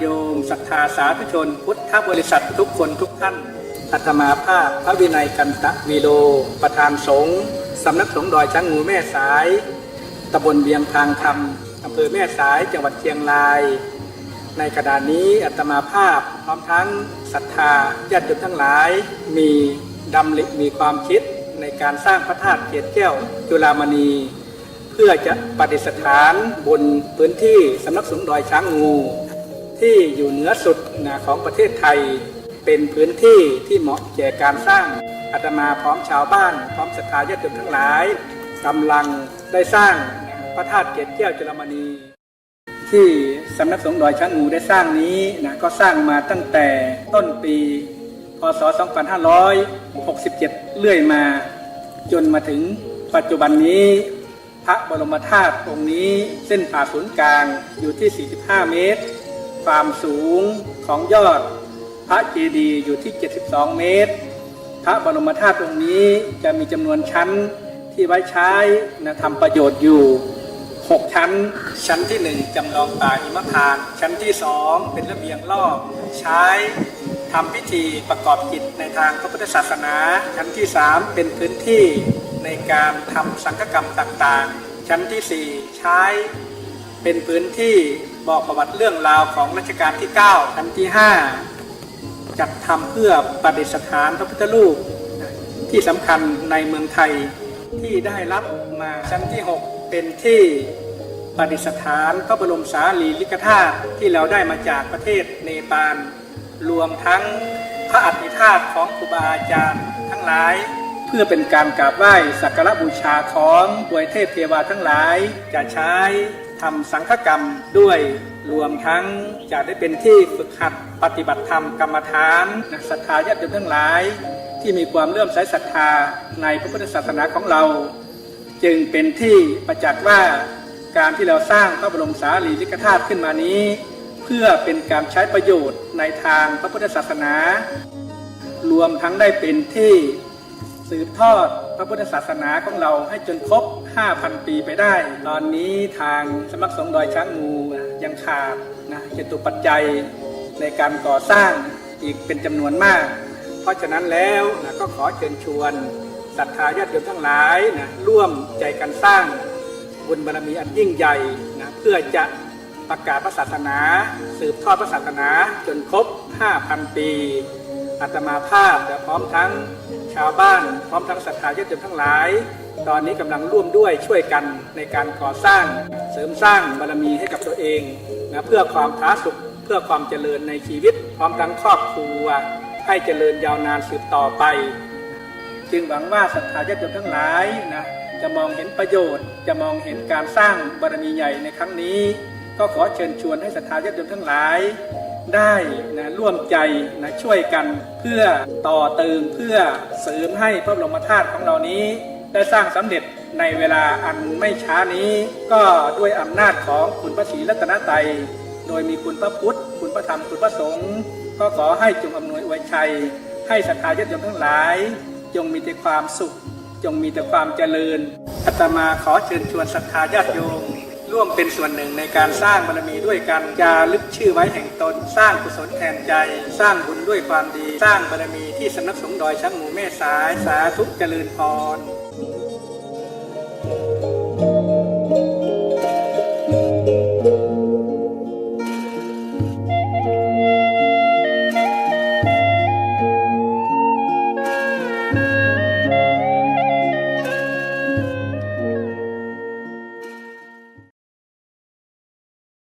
สาธุชน พุทธบริษัททุกคนทุกท่านอาตมาภาพพระวินัยกันตะวีโล ประธานสงฆ์สำนักสงฆ์ดอยช้างงูแม่สายตำบลเวียงทางคำอำเภอแม่สายจังหวัดเชียงราย ในกระดานนี้อาตมาภาพพร้อมทั้งศรัทธาญาติโยมทั้งหลาย มีดำริมีความคิดในการสร้างพระธาตุเกศแก้วจุฬามณี เพื่อจะปฏิสถานบนพื้นที่สำนักสงฆ์ดอยช้างงู ที่อยู่เหนือสุดนะของประเทศไทย เป็นพื้นที่ที่เหมาะแก่การสร้างอาตมาพร้อมชาวบ้าน พร้อมศรัทธาญาติโยมทั้งหลายกำลังได้สร้างพระธาตุเกศแก้วจุฬามณีที่สำนักสงฆ์ดอยช้างงูได้สร้างนี้นะก็สร้างมาตั้งแต่ต้นปีพศ 2567 เรื่อยมา จนมาถึงปัจจุบันนี้ พระบรมธาตุองค์นี้เส้นผ่าศูนย์กลางอยู่ที่ 45 เมตร ความสูงของยอด พระเจดีย์อยู่ที่ 72 เมตร พระบรมธาตุองค์นี้จะมีจำนวนชั้นที่ไว้ใช้นะทำประโยชน์อยู่ 6 ชั้น ชั้นที่ 1จำลองป่าหิมพานต์ชั้นที่ 2 เป็นระเบียงรอบใช้ทำพิธีประกอบกิจในทางพระพุทธศาสนา ชั้นที่ 3 เป็นพื้นที่ในการทำสังฆกรรมต่างๆ ชั้นที่ 4 ใช้ เป็นพื้นที่บอกประวัติเรื่องราวของรัชกาลที่9ชั้นที่ 5 จัดทำเพื่อประดิษฐานพระพุทธรูปที่สำคัญในเมืองไทยที่ได้รับมาชั้นที่ 6 เป็นที่ประดิษฐานพระบรมสารีริกธาตุที่เราได้มาจากประเทศเนปาลรวมทั้งพระอัฐิธาตุของครูบาอาจารย์ทั้งหลาย เพื่อเป็นการกราบไหว้สักการะบูชาของดวยเทพเทวาทั้งหลาย จะใช้ ทำสังฆกรรมด้วยรวมทั้งจะได้เป็นที่ฝึกหัดปฏิบัติธรรมกรรมฐานนักศรัทธาญาติโยมทั้งหลาย ที่มีความเลื่อมใสศรัทธาในพระพุทธศาสนาของเรา จึงเป็นที่ประจักษ์ว่าการที่เราสร้างพระบรมสารีริกธาตุขึ้นมานี้ เพื่อเป็นการใช้ประโยชน์ในทางพระพุทธศาสนา รวมทั้งได้เป็นที่ สืบทอดพระพุทธศาสนาของเราให้จนครบ 5,000 ปีไปได้ ตอนนี้ทางสำนักสงดอยช้างงูยังขาดนะเหตุปัจจัยในการก่อสร้างอีกเป็นจำนวนมาก เพราะฉะนั้นแล้วนะก็ขอเชิญชวนศรัทธาญาติโยมทั้งหลายนะร่วมใจกันสร้างบุญบารมีอันยิ่งใหญ่นะเพื่อจะประกาศพระศาสนา สืบทอดพระศาสนาจนครบ 5,000 ปี อาตมาภาพและพร้อมทั้งชาวบ้าน พร้อมทั้งศรัทธาญาติโยมทั้งหลาย ตอนนี้กำลังร่วมด้วยช่วยกันในการก่อสร้างเสริมสร้างบารมีให้กับตัวเองนะเพื่อความท้าสุขเพื่อความเจริญในชีวิต พร้อมทั้งครอบครัว ให้เจริญยาวนานสืบต่อไป จึงหวังว่าศรัทธาญาติโยมทั้งหลายนะจะมองเห็นประโยชน์ จะมองเห็นการสร้างบารมีใหญ่ในครั้งนี้ ก็ขอเชิญชวนให้ศรัทธาญาติโยมทั้งหลาย ได้นะร่วมใจนะช่วยกันเพื่อต่อเติมเพื่อเสริมให้พระบรมธาตุของเรานี้ ได้สร้างสำเร็จในเวลาอันไม่ช้านี้ ก็ด้วยอำนาจของคุณพระศรีรัตนตรัยโดยมีคุณพระพุทธ คุณพระธรรม คุณพระสงฆ์ก็ขอให้จงอำนวยอวยชัย ให้ศรัทธาญาติโยมทั้งหลาย จงมีแต่ความสุข จงมีแต่ความเจริญอาตมาขอเชิญชวนศรัทธาญาติโยม ร่วมเป็นส่วนหนึ่งในการสร้างบารมีด้วยกันจาลึกชื่อไว้แห่งตน สร้างกุศลแทนใจ สร้างบุญด้วยความดี สร้างบารมีที่สำนักสงฆ์ดอยช้างหมูแม่สาย สาธุเจริญพร